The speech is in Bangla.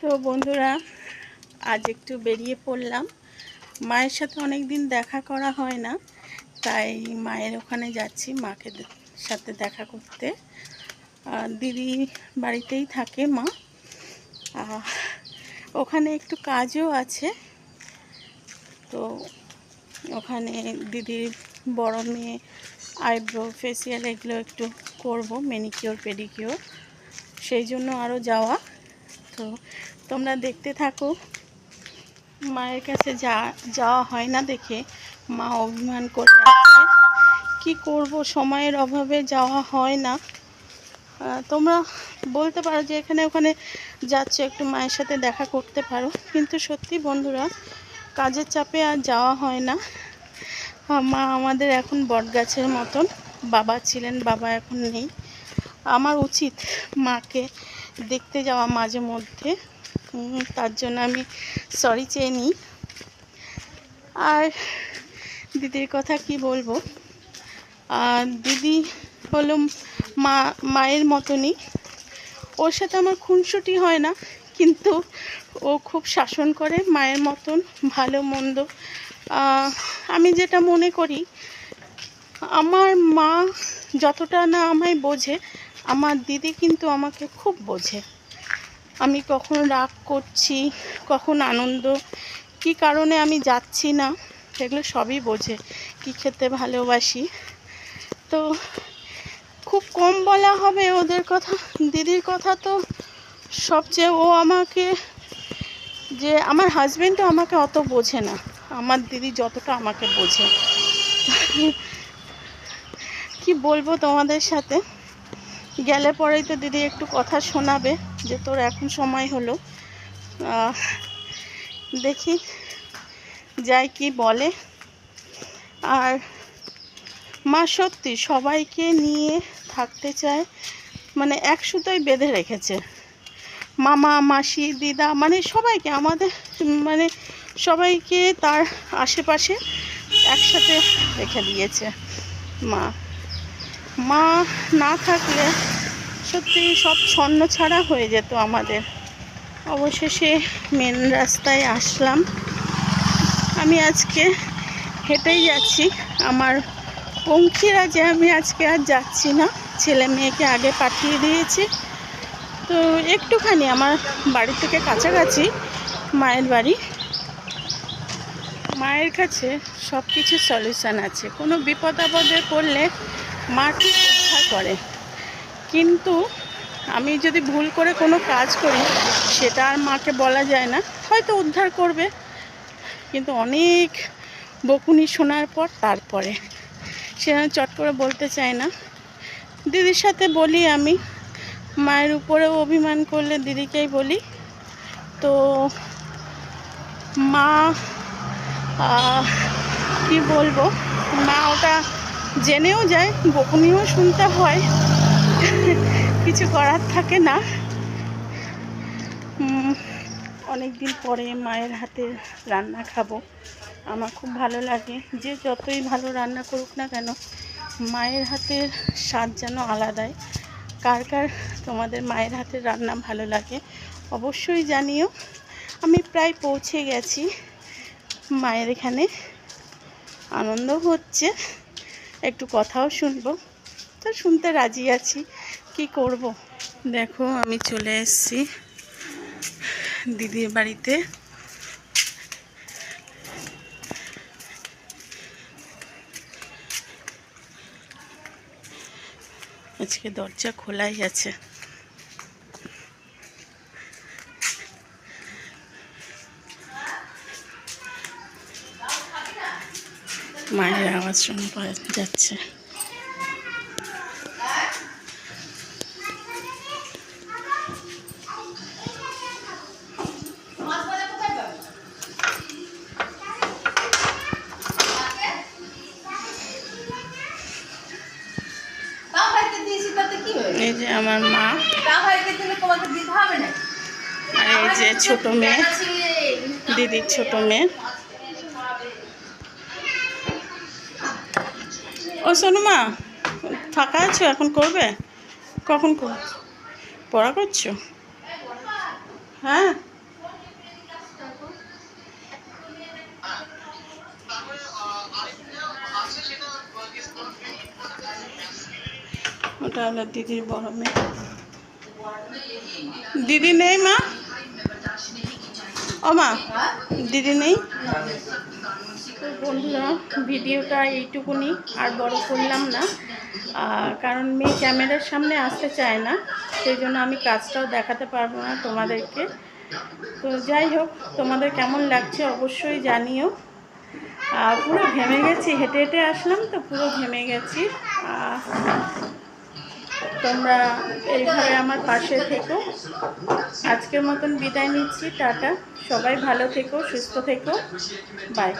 তো বন্ধুরা, আজ একটু বেরিয়ে পড়লাম। মায়ের সাথে অনেক দিন দেখা করা হয় না, তাই মায়ের ওখানে যাচ্ছি মাকে সাথে দেখা করতে। দিদি বাড়িতেই থাকে মা। ওখানে একটু কাজও আছে। তো ওখানে দিদির বড় মেয়ে আইব্রো ফেসিয়াল এগুলো একটু করব মেনিকিওর পেডিকিওর সেই জন্য আরও যাওয়া। তো তোমরা দেখতে থাকো। মায়ের কাছে যা, যাওয়া হয় না দেখে মা অভিমান করে আছে কি করব? সময়ের অভাবে যাওয়া হয় না। তোমরা বলতে পারো যে এখানে ওখানে যাচ্ছ, একটু মায়ের সাথে দেখা করতে পারো। কিন্তু সত্যি বন্ধুরা, কাজের চাপে আর যাওয়া হয় না। মা আমাদের এখন বটগাছের মতন। বাবা ছিলেন, বাবা এখন নেই। আমার উচিত মাকে দেখতে যাওয়া মাঝে মধ্যে। তার জন্য আমি সরি চেয়ে নিই। আর দিদির কথা কি বলব? দিদি হলো মা, মায়ের মতনই। ওর সাথে আমার খুনসুটি হয় না, কিন্তু ও খুব শাসন করে, মায়ের মতন, ভালো, মন্দ। আমি যেটা মনে করি, আমার মা যতটা না আমায় বোঝে আমার দিদি কিন্তু আমাকে খুব বোঝে। আমি কখন রাগ করছি, কখন আনন্দ। কি কারণে আমি যাচ্ছি না, সেগুলো সবই বোঝে। কি খেতে ভালোবাসি। তো খুব কম বলা হবে ওদের কথা। দিদির কথা তো সবচেয়ে ও আমাকে যে আমার হাজবেন্ডও আমাকে অত বোঝে না। আমার দিদি যতটা আমাকে বোঝে। কি বলব তোমাদের সাথে? গেলে পরেই তো দিদি একটু কথা শোনাবে যে তোর এখন সময় হলো। দেখি যাই কি বলে। আর মা, সত্যি সবাইকে নিয়ে থাকতে চায় মানে এক সুতোয় বেঁধে রেখেছে। মামা, মাসি, দিদা মানে সবাইকে আমাদের মানে সবাইকে তার আশেপাশে একসাথে রেখে দিয়েছে মা। মা না থাকলে সত্যি সব ছন্ন ছাড়া হয়ে যেত আমাদের। অবশেষে মেন রাস্তায় আসলাম। আমি আজকে হেঁটেই যাচ্ছি। আমার পঙ্খিরা যে আমি আজকে আর যাচ্ছি না। ছেলে মেয়েকে আগে পাঠিয়ে দিয়েছি। তো একটুখানি আমার বাড়ি থেকে কাছাকাছি মায়ের বাড়ি। মায়ের কাছে সব কিছু সলিউশন আছে। কোনো বিপদ আপদে পড়লে মা ঠিক উদ্ধার করে। কিন্তু আমি যদি ভুল করে কোনো কাজ করি, সেটা আর মাকে বলা যায় না, হয়তো উদ্ধার করবে। কিন্তু অনেক বকুনি শোনার পর তারপরে। সে চট করে বলতে চায় না। দিদির সাথে বলি আমি, মায়ের উপরেও অভিমান করলে দিদিকেই বলি। তো মা কি বলব? মা ওটা জেনেও যায় বকুনিও শুনতে হয়। কিছু করার থাকে না। অনেক দিন পরে মায়ের হাতে রান্না খাব। আমার খুব ভালো লাগে। যে যতই ভালো রান্না করুক না কেন, মায়ের হাতের স্বাদ যেন আলাদাই। কার কার তোমাদের মায়ের হাতের রান্না ভালো লাগে, অবশ্যই জানিও। আমি প্রায় পৌঁছে গেছি। মায়ের এখানে আনন্দ হচ্ছে। একটু কথাও শুনব। তো শুনতে রাজি আছি। কি করব? দেখো, আমি চলে এসেছি দিদির বাড়িতে। আজকে দরজা খোলাই আছে। মায়ের আওয়াজ শোনা পাওয়া যাচ্ছে? এই যে আমার মা। আর এই যে ছোট মেয়ে, দিদির ছোট মেয়ে ও সোনুমা ফাঁকা আছো? এখন করবে? কখন কর? পড়া করছ? হ্যাঁ? ওটা হলো দিদির বড় মেয়ে। দিদি নেই মা? ও মা, দিদি নেই? তো বন্ধুরা, ভিডিওটা এইটুকুনি, আর বড় করলাম না। কারণ মেয়ে ক্যামেরার সামনে আসতে চায় না, সেই জন্য আমি কাজটাও দেখাতে পারব না তোমাদেরকে। তো যাই হোক, তোমাদের কেমন লাগছে অবশ্যই জানিও। পুরো ঘেমে গেছি, হেঁটে হেঁটে আসলাম তো পুরো ঘেমে গেছি। তোমরা এইভাবে আমার পাশে থেকো। আজকের মতন বিদায় নিচ্ছি, টাটা। সবাই ভালো থেকো, সুস্থ থেকো। বাই।